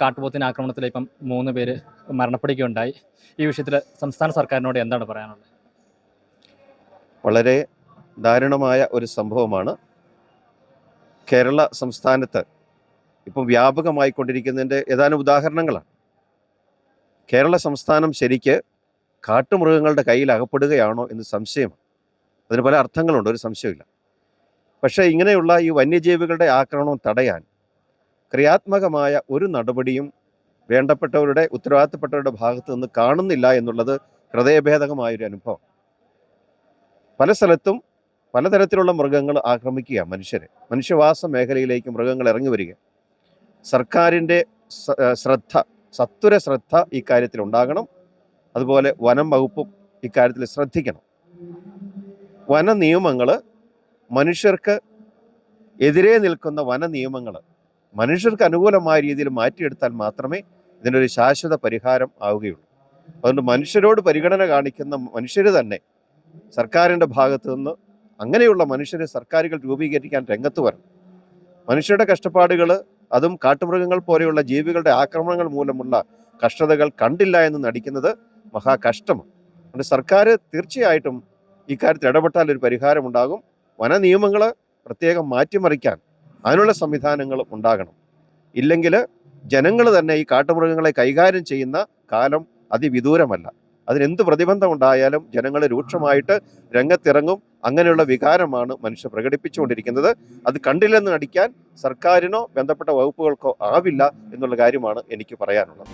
കാട്ടുപോത്തിന് ആക്രമണത്തിൽ ഇപ്പം മൂന്ന് പേര് മരണപ്പെടുകയുണ്ടായി. ഈ വിഷയത്തിൽ സംസ്ഥാന സർക്കാരിനോട് എന്താണ് പറയാനുള്ളത്? വളരെ ദാരുണമായ ഒരു സംഭവമാണ്. കേരള സംസ്ഥാനത്ത് ഇപ്പം വ്യാപകമായി കൊണ്ടിരിക്കുന്നതിന്റെ ഏതാനും ഉദാഹരണങ്ങളാണ്. കേരള സംസ്ഥാനം ശരിക്ക് കാട്ടുമൃഗങ്ങളുടെ കയ്യിൽ അകപ്പെടുകയാണോ എന്ന് സംശയമാണ്. അതിന് പല അർത്ഥങ്ങളുണ്ട് ഒരു സംശയമില്ല പക്ഷേ ഇങ്ങനെയുള്ള ഈ വന്യജീവികളുടെ ആക്രമണം തടയാൻ ക്രിയാത്മകമായ ഒരു നടപടിയും വേണ്ടപ്പെട്ടവരുടെ ഉത്തരവാദിത്തപ്പെട്ടവരുടെ ഭാഗത്ത് നിന്ന് കാണുന്നില്ല എന്നുള്ളത് ഹൃദയഭേദകമായൊരു അനുഭവം. പല സ്ഥലത്തും പലതരത്തിലുള്ള മൃഗങ്ങൾ ആക്രമിക്കുക മനുഷ്യരെ. മനുഷ്യവാസ മേഖലയിലേക്ക് മൃഗങ്ങൾ ഇറങ്ങി വരിക സർക്കാരിന്റെ ശ്രദ്ധ സത്വര ശ്രദ്ധ ഇക്കാര്യത്തിൽ ഉണ്ടാകണം. അതുപോലെ വനം വകുപ്പും ഇക്കാര്യത്തിൽ ശ്രദ്ധിക്കണം. വന നിയമങ്ങൾ മനുഷ്യർക്ക് എതിരെ നിൽക്കുന്ന വന നിയമങ്ങൾ മനുഷ്യർക്ക് അനുകൂലമായ രീതിയിൽ മാറ്റിയെടുത്താൽ മാത്രമേ ഇതിനൊരു ശാശ്വത പരിഹാരം ആവുകയുള്ളൂ. അതുകൊണ്ട് മനുഷ്യരോട് പരിഗണന കാണിക്കുന്ന മനുഷ്യർ തന്നെ സർക്കാരിന്റെ ഭാഗത്തു നിന്ന് അങ്ങനെയുള്ള മനുഷ്യരെ സർക്കാരുകൾ രൂപീകരിക്കാൻ രംഗത്ത് വരണം. മനുഷ്യരുടെ കഷ്ടപ്പാടുകൾ അതും കാട്ടുമൃഗങ്ങൾ പോലെയുള്ള ജീവികളുടെ ആക്രമണങ്ങൾ മൂലമുള്ള കഷ്ടതകൾ കണ്ടില്ല എന്ന് നടിക്കുന്നത് മഹാകഷ്ടമാണ്. അതുകൊണ്ട് സർക്കാർ തീർച്ചയായിട്ടും ഇക്കാര്യത്തിൽ ഇടപെട്ടാൽ ഒരു പരിഹാരമുണ്ടാകും. വന നിയമങ്ങൾ പ്രത്യേകം മാറ്റിമറിക്കാൻ അതിനുള്ള സംവിധാനങ്ങൾ ഉണ്ടാകണം. ഇല്ലെങ്കിൽ ജനങ്ങൾ തന്നെ ഈ കാട്ടുമൃഗങ്ങളെ കൈകാര്യം ചെയ്യുന്ന കാലം അതിവിദൂരമല്ല. അതിനെന്ത് പ്രതിബന്ധം ഉണ്ടായാലും ജനങ്ങൾ രൂക്ഷമായിട്ട് രംഗത്തിറങ്ങും. അങ്ങനെയുള്ള വികാരമാണ് മനുഷ്യർ പ്രകടിപ്പിച്ചുകൊണ്ടിരിക്കുന്നത്. അത് കണ്ടില്ലെന്ന് നടിക്കാൻ സർക്കാരിനോ ബന്ധപ്പെട്ട വകുപ്പുകൾക്കോ ആവില്ല എന്നുള്ള കാര്യമാണ് എനിക്ക് പറയാനുള്ളത്.